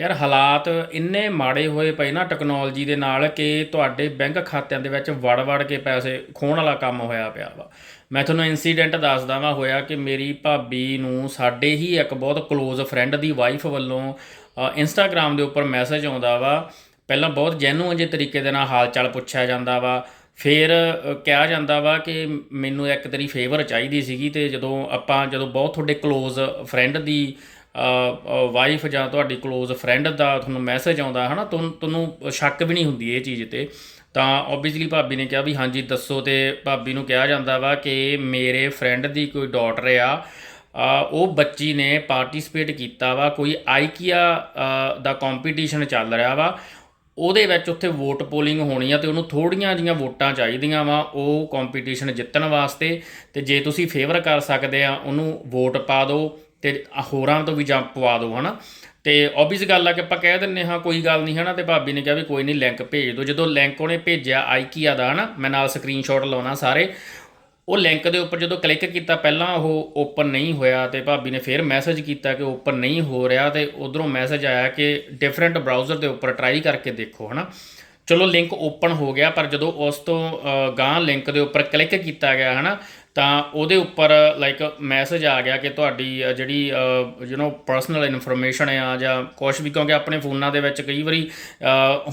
ਯਾਰ ਹਾਲਾਤ ਇੰਨੇ ਮਾੜੇ ਹੋਏ ਪਏ ਨਾ ਟੈਕਨੋਲੋਜੀ ਦੇ ਨਾਲ ਕਿ ਤੁਹਾਡੇ ਬੈਂਕ ਖਾਤਿਆਂ ਦੇ ਵਿੱਚ ਵੜ-ਵੜ ਕੇ ਪੈਸੇ ਖੋਣ ਵਾਲਾ ਕੰਮ ਹੋਇਆ ਪਿਆ ਵਾ। ਮੈਂ ਤੁਹਾਨੂੰ ਇਨਸੀਡੈਂਟ ਦੱਸਦਾ ਵਾਂ ਹੋਇਆ ਕਿ ਮੇਰੀ ਭਾਬੀ ਨੂੰ ਸਾਡੇ ਹੀ ਇੱਕ ਬਹੁਤ ক্লোਜ਼ ਫਰੈਂਡ ਦੀ ਵਾਈਫ ਵੱਲੋਂ ਇੰਸਟਾਗ੍ਰam ਦੇ ਉੱਪਰ ਮੈਸੇਜ ਆਉਂਦਾ ਵਾ। ਪਹਿਲਾਂ ਬਹੁਤ ਜੈਨੂਅਨ ਜਿਹੇ ਤਰੀਕੇ ਦੇ ਨਾਲ ਹਾਲ ਚਾਲ ਪੁੱਛਿਆ ਜਾਂਦਾ ਵਾ। ਫਿਰ ਕਿਹਾ ਜਾਂਦਾ ਵਾ ਕਿ ਮੈਨੂੰ ਇੱਕ ਤੇਰੀ ਫੇਵਰ ਚਾਹੀਦੀ ਸੀਗੀ ਤੇ ਜਦੋਂ ਆਪਾਂ, ਜਦੋਂ ਬਹੁਤ ਤੁਹਾਡੇ ক্লোਜ਼ ਫਰੈਂਡ ਦੀ ਵਾਈਫ ਜਾਂ ਤੁਹਾਡੀ ক্লোਜ਼ ਫਰੈਂਡ ਦਾ ਤੁਹਾਨੂੰ ਮੈਸੇਜ ਆਉਂਦਾ, ਹਨਾ? ਤੁਹਾਨੂੰ ਤੁਹਾਨੂੰ ਸ਼ੱਕ ਵੀ ਨਹੀਂ ਹੁੰਦੀ ਇਹ ਚੀਜ਼ ਤੇ। ਤਾਂ ਆਬਵੀਅਸਲੀ ਭਾਬੀ ਨੇ ਕਿਹਾ ਵੀ ਹਾਂਜੀ, ਦੱਸੋ ਤੇ ਭਾਬੀ ਨੂੰ ਕਿਹਾ ਜਾਂਦਾ ਵਾ ਕਿ ਮੇਰੇ ਫਰੈਂਡ ਦੀ ਕੋਈ ਡਾਟਰ ਆ ਉਹ ਬੱਚੀ ਨੇ ਪਾਰਟਿਸਿਪੇਟ ਕੀਤਾ ਵਾ, ਕੋਈ ਆਈਕੀਆ ਦਾ ਕੰਪੀਟੀਸ਼ਨ ਚੱਲ ਰਿਹਾ ਵਾ। ਉਹਦੇ ਵਿੱਚ ਉੱਥੇ ਵੋਟ ਪੋਲਿੰਗ ਹੋਣੀ ਆ ਤੇ ਉਹਨੂੰ ਥੋੜੀਆਂ ਜੀਆਂ ਵੋਟਾਂ ਚਾਹੀਦੀਆਂ ਵਾ, ਉਹ ਕੰਪੀਟੀਸ਼ਨ ਜਿੱਤਣ ਵਾਸਤੇ। ਤੇ ਜੇ ਤੁਸੀਂ ਫੇਵਰ ਕਰ ਸਕਦੇ ਆ, ਉਹਨੂੰ ਵੋਟ ਪਾ ਦਿਓ। ਤੇ ਹੋਰਾਂ ਤੋਂ ਵੀ ਜੰਪ ਪਵਾ ਦਿਓ ਹਨਾ? ਤੇ ਆਬਵੀਅਸ ਗੱਲ ਆ ਕਿ ਆਪਾਂ ਕਹਿ ਦਿੰਨੇ ਹਾਂ, ਕੋਈ ਗੱਲ ਨਹੀਂ ਹਨਾ? ਤੇ ਭਾਬੀ ਨੇ ਕਿਹਾ ਵੀ ਕੋਈ ਨਹੀਂ ਲਿੰਕ ਭੇਜ ਦਿਓ ਜਦੋਂ ਲਿੰਕ ਉਹਨੇ ਭੇਜਿਆ ਆਈਕੀਆ ਦਾ, ਹਨਾ? ਮੈਂ ਨਾਲ ਸਕਰੀਨਸ਼ਾਟ ਲਾਉਣਾ ਸਾਰੇ। ਉਹ ਲਿੰਕ ਦੇ ਉੱਪਰ ਜਦੋਂ ਕਲਿੱਕ ਕੀਤਾ, ਪਹਿਲਾਂ ਉਹ ਓਪਨ ਨਹੀਂ ਹੋਇਆ ਤੇ ਭਾਬੀ ਨੇ ਫਿਰ ਮੈਸੇਜ ਕੀਤਾ ਕਿ ਓਪਨ ਨਹੀਂ ਹੋ ਰਿਹਾ ਤੇ ਉਧਰੋਂ ਮੈਸੇਜ ਆਇਆ ਕਿ ਡਿਫਰੈਂਟ ਬਰਾਊਜ਼ਰ ਦੇ ਉੱਪਰ ਟਰਾਈ ਕਰਕੇ ਦੇਖੋ, ਹਨਾ? ਚਲੋ ਲਿੰਕ ਓਪਨ ਹੋ ਗਿਆ ਪਰ ਜਦੋਂ ਉਸ ਤੋਂ ਅ, ਲਿੰਕ ਦੇ ਉੱਪਰ ਕਲਿੱਕ ਕੀਤਾ ਗਿਆ ਹਨਾ ਤਾਂ ਉਹਦੇ ਉੱਪਰ ਲਾਈਕ ਮੈਸੇਜ ਆ ਗਿਆ ਕਿ ਤੁਹਾਡੀ ਜਿਹੜੀ ਯੂ نو ਪਰਸਨਲ ਇਨਫੋਰਮੇਸ਼ਨ ਆ ਜਾਂ ਕੁਝ ਵੀ ਕਿਉਂਕਿ ਆਪਣੇ ਫੋਨਾਂ ਦੇ ਵਿੱਚ ਕਈ ਵਾਰੀ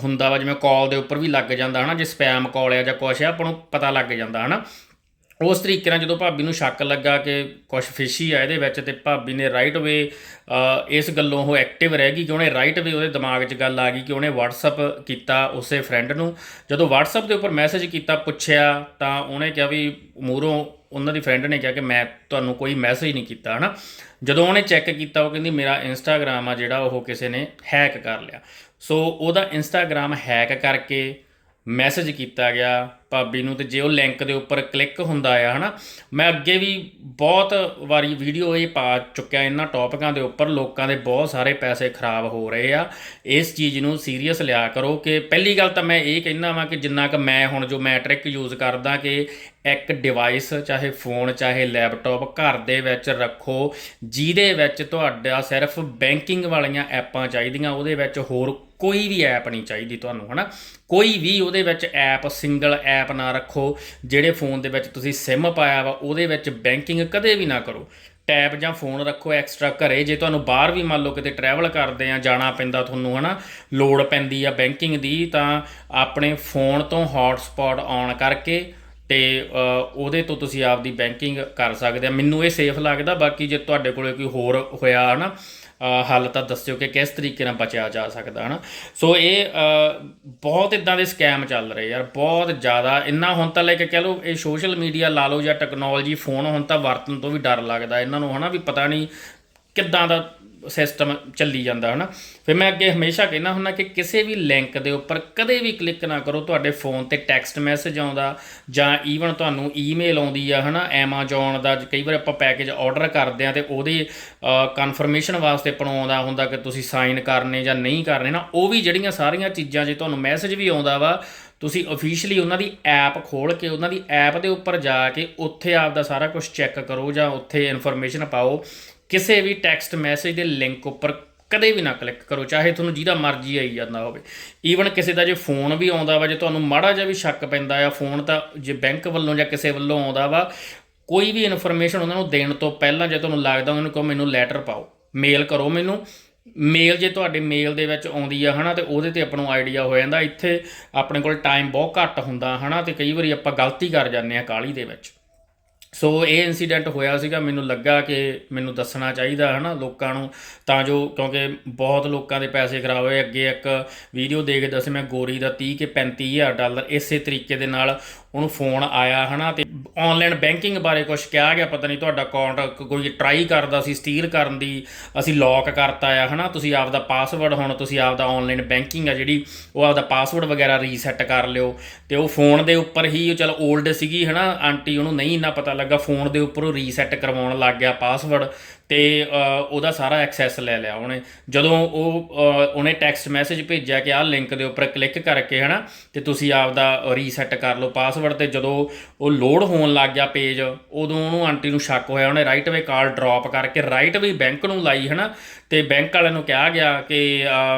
ਹੁੰਦਾ ਵਾ ਜਿਵੇਂ ਕਾਲ ਦੇ ਉੱਪਰ ਵੀ ਲੱਗ ਜਾਂਦਾ ਹਨਾ ਜੇ ਸਪੈਮ ਕਾਲ ਆ ਜਾਂ ਕੁਝ ਆ ਆਪਾਂ ਨੂੰ ਪਤਾ ਲੱਗ ਜਾਂਦਾ ਹਨਾ। ਉਸ ਤਰੀਕੇ ਨਾਲ ਜਦੋਂ ਭਾਬੀ ਨੂੰ ਸ਼ੱਕ ਲੱਗਾ ਕਿ ਕੁਝ ਫਿਸ਼ੀ ਆ ਇਹਦੇ ਵਿੱਚ ਤੇ ਭਾਬੀ ਨੇ ਰਾਈਟ ਵੇ ਇਸ ਗੱਲੋਂ ਉਹ ਐਕਟਿਵ ਰਹਿ ਗਈ ਕਿ ਉਹਨੇ ਰਾਈਟ ਵੇ ਉਹਦੇ ਦਿਮਾਗ 'ਚ ਗੱਲ ਆ ਗਈ ਕਿ ਉਹਨੇ WhatsApp ਕੀਤਾ ਉਸੇ ਫਰੈਂਡ ਨੂੰ। ਜਦੋਂ WhatsApp ਦੇ ਉੱਪਰ ਮੈਸੇਜ ਕੀਤਾ, ਪੁੱਛਿਆ ਤਾਂ ਉਹਨੇ ਕਿਹਾ ਵੀ ਮੂਰੋਂ ਉਹਨਾਂ ਦੀ ਫਰੈਂਡ ਨੇ ਕਿਹਾ ਕਿ ਮੈਂ ਤੁਹਾਨੂੰ ਕੋਈ ਮੈਸੇਜ ਨਹੀਂ ਕੀਤਾ, ਹਨਾ? ਜਦੋਂ ਉਹਨੇ ਚੈੱਕ ਕੀਤਾ, ਉਹ ਕਹਿੰਦੀ ਮੇਰਾ ਇੰਸਟਾਗ੍ਰam ਆ ਜਿਹੜਾ ਉਹ ਕਿਸੇ ਨੇ ਹੈਕ ਕਰ ਲਿਆ। ਸੋ ਉਹਦਾ ਇੰਸਟਾਗ੍ਰam ਹੈਕ ਕਰਕੇ ਮੈਸੇਜ ਕੀਤਾ ਗਿਆ। ਭਾਬੀ ਨੂੰ ਤੇ ਜੇ ਉਹ ਲਿੰਕ ਦੇ ਉੱਪਰ ਕਲਿੱਕ ਹੁੰਦਾ ਆ, ਹਨਾ, ਮੈਂ ਅੱਗੇ ਵੀ ਬਹੁਤ ਵਾਰੀ ਵੀਡੀਓ ਇਹ ਪਾ ਚੁੱਕਿਆ ਇਹਨਾਂ ਟੌਪਿਕਾਂ ਦੇ ਉੱਪਰ, ਲੋਕਾਂ ਦੇ ਬਹੁਤ ਸਾਰੇ ਪੈਸੇ ਖਰਾਬ ਹੋ ਰਹੇ ਆ। ਇਸ ਚੀਜ਼ ਨੂੰ ਸੀਰੀਅਸ ਲਿਆ ਕਰੋ ਕਿ ਪਹਿਲੀ ਗੱਲ ਤਾਂ ਮੈਂ ਇਹ ਕਹਿਣਾ ਵਾਂ ਕਿ ਜਿੰਨਾ ਕਿ ਮੈਂ ਹੁਣ ਜੋ ਮੈਟ੍ਰਿਕ ਯੂਜ਼ ਕਰਦਾ ਕਿ ਇੱਕ ਡਿਵਾਈਸ ਚਾਹੇ ਫੋਨ ਚਾਹੇ ਲੈਪਟਾਪ ਘਰ ਦੇ ਵਿੱਚ ਰੱਖੋ, ਜਿਹਦੇ ਵਿੱਚ ਤੁਹਾਡਾ ਸਿਰਫ ਬੈਂਕਿੰਗ ਵਾਲੀਆਂ ਐਪਾਂ ਚਾਹੀਦੀਆਂ, ਉਹਦੇ ਵਿੱਚ ਹੋਰ ਕੋਈ ਵੀ ਐਪ ਨਹੀਂ ਚਾਹੀਦੀ ਤੁਹਾਨੂੰ, ਹਨਾ। ਕੋਈ ਵੀ ਉਹਦੇ ਵਿੱਚ ਐਪ ਸਿੰਗਲ ਐਪ ਨਾ ਰੱਖੋ, ਜਿਹੜੇ ਫੋਨ ਦੇ ਵਿੱਚ ਤੁਸੀਂ ਸਿਮ ਪਾਇਆ ਵਾ, ਉਹਦੇ ਵਿੱਚ ਬੈਂਕਿੰਗ ਕਦੇ ਵੀ ਨਾ ਕਰੋ। ਟੈਬ ਜਾਂ ਫੋਨ ਰੱਖੋ ਐਕਸਟਰਾ ਘਰੇ, ਜੇ ਤੁਹਾਨੂੰ ਬਾਹਰ ਵੀ ਮੰਨ ਲਓ ਕਿਤੇ ਟਰੈਵਲ ਕਰਦੇ ਆ, ਜਾਣਾ ਪੈਂਦਾ ਤੁਹਾਨੂੰ, ਹਨਾ, ਲੋੜ ਪੈਂਦੀ ਆ ਬੈਂਕਿੰਗ ਦੀ, ਤਾਂ ਆਪਣੇ ਫੋਨ ਤੋਂ ਹੌਟਸਪੌਟ ਔਨ ਕਰਕੇ ਤੇ ਉਹਦੇ ਤੋਂ ਤੁਸੀਂ ਆਪਦੀ ਬੈਂਕਿੰਗ ਕਰ ਸਕਦੇ ਆ। ਮੈਨੂੰ ਇਹ ਸੇਫ ਲੱਗਦਾ ਬਾਕੀ ਜੇ ਤੁਹਾਡੇ ਕੋਲੇ ਕੋਈ ਹੋਰ ਹੋਇਆ ਹਨਾ ਅ, ਹੱਲ ਤਾਂ ਦੱਸਿਓ ਕਿ ਕਿਸ ਤਰੀਕੇ ਨਾਲ ਬਚਿਆ ਜਾ ਸਕਦਾ ਹਨਾ। ਸੋ ਇਹ ਬਹੁਤ ਇਦਾਂ ਦੇ ਸਕੈਮ ਚੱਲ ਰਹੇ ਯਾਰ ਬਹੁਤ ਜ਼ਿਆਦਾ। ਇੰਨਾ ਹੁਣ ਤਾਂ ਲੈ ਕੇ ਕਹਿ ਲਓ ਇਹ ਸੋਸ਼ਲ ਮੀਡੀਆ ਲਾ ਲਓ ਜਾਂ ਟੈਕਨੋਲੋਜੀ ਫੋਨ ਹੁਣ ਤਾਂ ਵਰਤਣ ਤੋਂ ਵੀ ਡਰ ਲੱਗਦਾ। ਇਹਨਾਂ ਨੂੰ ਹਨਾ ਵੀ ਪਤਾ ਨਹੀਂ ਕਿੱਦਾਂ ਦਾ ਸਿਸਟਮ ਚੱਲੀ ਜਾਂਦਾ, ਹਨਾ? ਫਿਰ ਮੈਂ ਅੱਗੇ ਹਮੇਸ਼ਾ ਕਹਿੰਦਾ ਹੁੰਦਾ ਕਿ ਕਿਸੇ ਵੀ ਲਿੰਕ ਦੇ ਉੱਪਰ ਕਦੇ ਵੀ ਕਲਿੱਕ ਨਾ ਕਰੋ, ਤੁਹਾਡੇ ਫੋਨ ਤੇ ਟੈਕਸਟ ਮੈਸੇਜ ਆਉਂਦਾ ਜਾਂ ਈਵਨ ਤੁਹਾਨੂੰ ਈਮੇਲ ਆਉਂਦੀ ਆ, ਹਨਾ? Amazon ਦਾ ਕਈ ਵਾਰ ਆਪਾਂ ਪੈਕੇਜ ਆਰਡਰ ਕਰਦੇ ਆ ਤੇ ਉਹਦੇ ਕਨਫਰਮੇਸ਼ਨ ਵਾਸਤੇ ਆਪਾਂ ਨੂੰ ਆਉਂਦਾ ਹੁੰਦਾ ਕਿ ਤੁਸੀਂ ਸਾਈਨ ਕਰਨੇ ਜਾਂ ਨਹੀਂ ਕਰਨੇ ਨਾ ਉਹ ਵੀ ਜਿਹੜੀਆਂ ਸਾਰੀਆਂ ਚੀਜ਼ਾਂ ਜੇ ਤੁਹਾਨੂੰ ਮੈਸੇਜ ਵੀ ਆਉਂਦਾ ਵਾ, ਤੁਸੀਂ ਅਫੀਸ਼ੀਅਲੀ ਉਹਨਾਂ ਦੀ ਐਪ ਖੋਲ ਕੇ, ਉਹਨਾਂ ਦੀ ਐਪ ਦੇ ਉੱਪਰ ਜਾ ਕੇ ਉੱਥੇ ਆਪ ਦਾ ਸਾਰਾ ਕੁਝ ਚੈੱਕ ਕਰੋ ਜਾਂ ਉੱਥੇ ਇਨਫੋਰਮੇਸ਼ਨ ਪਾਓ। ਕਿਸੇ ਵੀ ਟੈਕਸਟ ਮੈਸੇਜ ਦੇ ਲਿੰਕ ਉੱਪਰ ਕਦੇ ਵੀ ਨਾ ਕਲਿੱਕ ਕਰੋ, ਚਾਹੇ ਤੁਹਾਨੂੰ ਜਿਹਦਾ ਮਰਜ਼ੀ ਆਈ ਜਾਂਦਾ ਹੋਵੇ। ਈਵਨ ਕਿਸੇ ਦਾ ਜੇ ਫੋਨ ਵੀ ਆਉਂਦਾ ਵਾ, ਜੇ ਤੁਹਾਨੂੰ ਮਾੜਾ ਜਿਹਾ ਵੀ ਸ਼ੱਕ ਪੈਂਦਾ ਆ ਫੋਨ ਤਾਂ ਜੇ ਬੈਂਕ ਵੱਲੋਂ ਜਾਂ ਕਿਸੇ ਵੱਲੋਂ ਆਉਂਦਾ ਵਾ, ਕੋਈ ਵੀ ਇਨਫੋਰਮੇਸ਼ਨ ਉਹਨਾਂ ਨੂੰ ਦੇਣ ਤੋਂ ਪਹਿਲਾਂ ਜੇ ਤੁਹਾਨੂੰ ਲੱਗਦਾ, ਉਹਨਾਂ ਨੂੰ ਕਹੋ ਮੈਨੂੰ ਲੈਟਰ ਪਾਓ। ਮੇਲ ਕਰੋ ਮੈਨੂੰ। ਮੇਲ ਜੇ ਤੁਹਾਡੇ ਮੇਲ ਦੇ ਵਿੱਚ ਆਉਂਦੀ ਆ, ਹਨਾ, ਤੇ ਉਹਦੇ ਤੇ ਆਪਾਂ ਨੂੰ ਆਈਡੀਆ ਹੋ ਜਾਂਦਾ। ਇੱਥੇ ਆਪਣੇ ਕੋਲ ਟਾਈਮ ਬਹੁਤ ਘੱਟ ਹੁੰਦਾ, ਹਨਾ, ਤੇ ਕਈ ਵਾਰੀ ਆਪਾਂ ਗਲਤੀ ਕਰ ਜਾਂਦੇ ਆ ਕਾਲੀ ਦੇ ਵਿੱਚ। ਸੋ ਇਹ ਇਨਸੀਡੈਂਟ ਹੋਇਆ ਸੀਗਾ, ਮੈਨੂੰ ਲੱਗਾ ਕਿ ਮੈਨੂੰ ਦੱਸਣਾ ਚਾਹੀਦਾ ਹੈ ਨਾ ਲੋਕਾਂ ਨੂੰ। ਤਾਂ ਜੋ ਕਿਉਂਕਿ ਬਹੁਤ ਲੋਕਾਂ ਦੇ ਪੈਸੇ ਖਰਾਬ ਹੋਏ। ਅੱਗੇ ਇੱਕ ਵੀਡੀਓ ਦੇਖਦਾ ਸੀ ਮੈਂ ਗੋਰੀ ਦਾ 30 ਕਿ 35000 ਡਾਲਰ ਇਸੇ ਤਰੀਕੇ ਦੇ ਨਾਲ ਉਹਨੂੰ ਫੋਨ ਆਇਆ ਹਨਾ। ਤੇ ਆਨਲਾਈਨ ਬੈਂਕਿੰਗ ਬਾਰੇ ਕੁਝ ਕਿਹਾ ਗਿਆ, ਪਤਾ ਨਹੀਂ ਤੁਹਾਡਾ ਅਕਾਊਂਟ ਕੋਈ ਟਰਾਈ ਕਰਦਾ ਸੀ ਸਟੀਲ ਕਰਨ ਦੀ, ਅਸੀਂ ਲੌਕ ਕਰਤਾ ਆ ਹਨਾ। ਤੁਸੀਂ ਆਪਦਾ ਪਾਸਵਰਡ ਹੁਣ ਤੁਸੀਂ ਆਪਦਾ ਆਨਲਾਈਨ ਬੈਂਕਿੰਗ ਆ ਜਿਹੜੀ, ਉਹ ਆਪਦਾ ਪਾਸਵਰਡ ਵਗੈਰਾ ਰੀਸੈਟ ਕਰ ਲਿਓ। ਤੇ ਉਹ ਫੋਨ ਦੇ ਉੱਪਰ ਹੀ, ਉਹ ਚਲ 올ਡ ਸੀਗੀ ਹਨਾ, ਆਂਟੀ ਉਹਨੂੰ ਨਹੀਂ ਇੰਨਾ ਪਤਾ ਲੱਗਾ ਫੋਨ ਦੇ ਉੱਪਰ ਉਹ ਰੀਸੈਟ ਕਰਵਾਉਣ ਲੱਗ ਗਿਆ ਪਾਸਵਰਡ ਤੇ ਉਹਦਾ ਸਾਰਾ ਐਕਸੈਸ ਲੈ ਲਿਆ ਉਹਨੇ। ਜਦੋਂ ਉਹ ਉਹਨੇ ਟੈਕਸਟ ਮੈਸੇਜ ਭੇਜਿਆ ਕਿ ਆਹ ਲਿੰਕ ਦੇ ਉੱਪਰ ਕਲਿੱਕ ਕਰਕੇ, ਹਨਾ, ਤੇ ਤੁਸੀਂ ਆਪਦਾ ਰੀਸੈਟ ਕਰ ਲਓ ਪਾਸਵਰਡ ਤੇ, ਜਦੋਂ ਉਹ ਲੋਡ ਹੋਣ ਲੱਗ ਗਿਆ ਪੇਜ ਉਦੋਂ ਉਹਨੂੰ ਆਂਟੀ ਨੂੰ ਸ਼ੱਕ ਹੋਇਆ, ਉਹਨੇ ਰਾਈਟ ਵੇ ਕਾਲ ਡ੍ਰੌਪ ਕਰਕੇ ਰਾਈਟ ਵੀ ਬੈਂਕ ਨੂੰ ਲਾਈ, ਹਨਾ, ਤੇ ਬੈਂਕ ਵਾਲਿਆਂ ਨੂੰ ਕਿਹਾ ਗਿਆ ਕਿ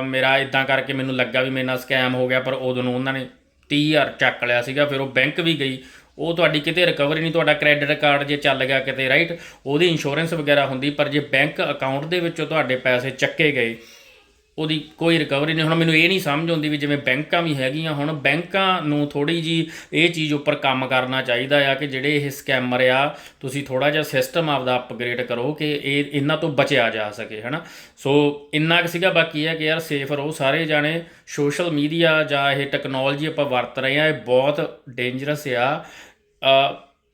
ਮੇਰਾ ਇਦਾਂ ਕਰਕੇ ਮੈਨੂੰ ਲੱਗਾ ਵੀ ਮੇਰੇ ਨਾਲ ਸਕੈਮ ਹੋ ਗਿਆ, ਪਰ ਉਦੋਂ ਨੂੰ ਉਹਨਾਂ ਨੇ 30000 ਚੱਕ ਲਿਆ ਸੀਗਾ, ਫਿਰ ਉਹ ਬੈਂਕ ਵੀ ਗਈ ਉਹ ਤੁਹਾਡੀ ਕਿਤੇ ਰਿਕਵਰੀ ਨਹੀਂ, ਤੁਹਾਡਾ ਕ੍ਰੈਡਿਟ ਕਾਰਡ ਜੇ ਚੱਲ ਗਿਆ ਕਿਤੇ ਰਾਈਟ ਉਹਦੀ ਇੰਸ਼ੋਰੈਂਸ ਵਗੈਰਾ ਹੁੰਦੀ, ਪਰ ਜੇ ਬੈਂਕ ਅਕਾਊਂਟ ਦੇ ਵਿੱਚੋਂ ਤੁਹਾਡੇ ਪੈਸੇ ਚੱਕੇ ਗਏ ਉਹਦੀ ਕੋਈ ਰਿਕਵਰੀ ਨਹੀਂ। ਹੁਣ ਮੈਨੂੰ ਇਹ ਨਹੀਂ ਸਮਝ ਆਉਂਦੀ ਵੀ ਜਿਵੇਂ ਬੈਂਕਾਂ ਵੀ ਹੈਗੀਆਂ ਹੁਣ, ਬੈਂਕਾਂ ਨੂੰ ਥੋੜੀ ਜੀ ਇਹ ਚੀਜ਼ ਉੱਪਰ ਕੰਮ ਕਰਨਾ ਚਾਹੀਦਾ ਆ ਕਿ ਜਿਹੜੇ ਇਹ ਸਕੈਮਰ ਆ, ਤੁਸੀਂ ਥੋੜਾ ਜਿਹਾ ਸਿਸਟਮ ਆਪਦਾ ਅਪਗ੍ਰੇਡ ਕਰੋ ਕਿ ਇਹ ਇਹਨਾਂ ਤੋਂ ਬਚਿਆ ਜਾ ਸਕੇ, ਹਨਾ? ਸੋ ਇੰਨਾ ਕੁ ਸੀਗਾ, ਬਾਕੀ ਇਹ ਹੈ ਕਿ ਯਾਰ ਸੇਫ ਰਹੋ ਸਾਰੇ ਜਾਣੇ। ਸੋਸ਼ਲ ਮੀਡੀਆ ਜਾਂ ਇਹ ਟੈਕਨੋਲੋਜੀ ਆਪਾਂ ਵਰਤ ਰਹੇ ਆ, ਇਹ ਬਹੁਤ ਡੇਂਜਰਸ ਆ।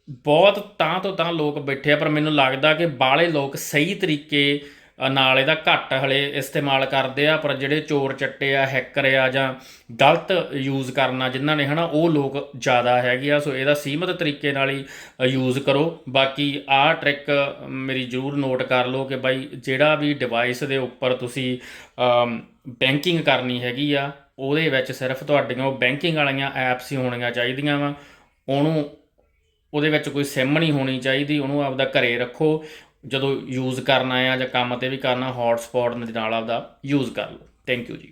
ਬਹੁਤ ਤਾਂ ਤੋਂ ਤਾਂ ਲੋਕ ਬੈਠੇ ਆ, ਪਰ ਮੈਨੂੰ ਲੱਗਦਾ ਕਿ ਬਾਹਲੇ ਲੋਕ ਸਹੀ ਤਰੀਕੇ ਨਾਲ ਇਹਦਾ ਘੱਟ ਹਲੇ ਇਸਤੇਮਾਲ ਕਰਦੇ ਆ, ਪਰ ਜਿਹੜੇ ਚੋਰ ਚੱਟੇ ਆ, ਹੈਕਰ ਆ ਜਾਂ ਗਲਤ ਯੂਜ਼ ਕਰਨਾ ਜਿਨ੍ਹਾਂ ਨੇ ਹਨਾ, ਉਹ ਲੋਕ ਜ਼ਿਆਦਾ ਹੈਗੇ ਆ। ਸੋ ਇਹਦਾ ਸੀਮਤ ਤਰੀਕੇ ਨਾਲ ਹੀ ਯੂਜ਼ ਕਰੋ। ਬਾਕੀ ਆਹ ਟ੍ਰਿਕ ਮੇਰੀ ਜ਼ਰੂਰ ਨੋਟ ਕਰ ਲਓ ਕਿ ਬਾਈ ਜਿਹੜਾ ਵੀ ਡਿਵਾਈਸ ਦੇ ਉੱਪਰ ਤੁਸੀਂ ਬੈਂਕਿੰਗ ਕਰਨੀ ਹੈਗੀ ਆ, ਉਹਦੇ ਵਿੱਚ ਸਿਰਫ ਤੁਹਾਡੀਆਂ ਉਹ ਬੈਂਕਿੰਗ ਵਾਲੀਆਂ ਐਪਸ ਹੀ ਹੋਣੀਆਂ ਚਾਹੀਦੀਆਂ ਵਾ। ਉਹਨੂੰ, ਉਹਦੇ ਵਿੱਚ ਕੋਈ ਸਿਮ ਨਹੀਂ ਹੋਣੀ ਚਾਹੀਦੀ, ਉਹਨੂੰ ਆਪਦਾ ਘਰੇ ਰੱਖੋ। ਜਦੋਂ ਯੂਜ਼ ਕਰਨਾ ਆ ਜਾਂ ਕੰਮ ਤੇ ਵੀ ਕਰਨਾ ਹੌਟਸਪੌਟ ਦੇ ਨਾਲ ਆਪਦਾ ਯੂਜ਼ ਕਰ ਲਓ। ਥੈਂਕ ਯੂ ਜੀ।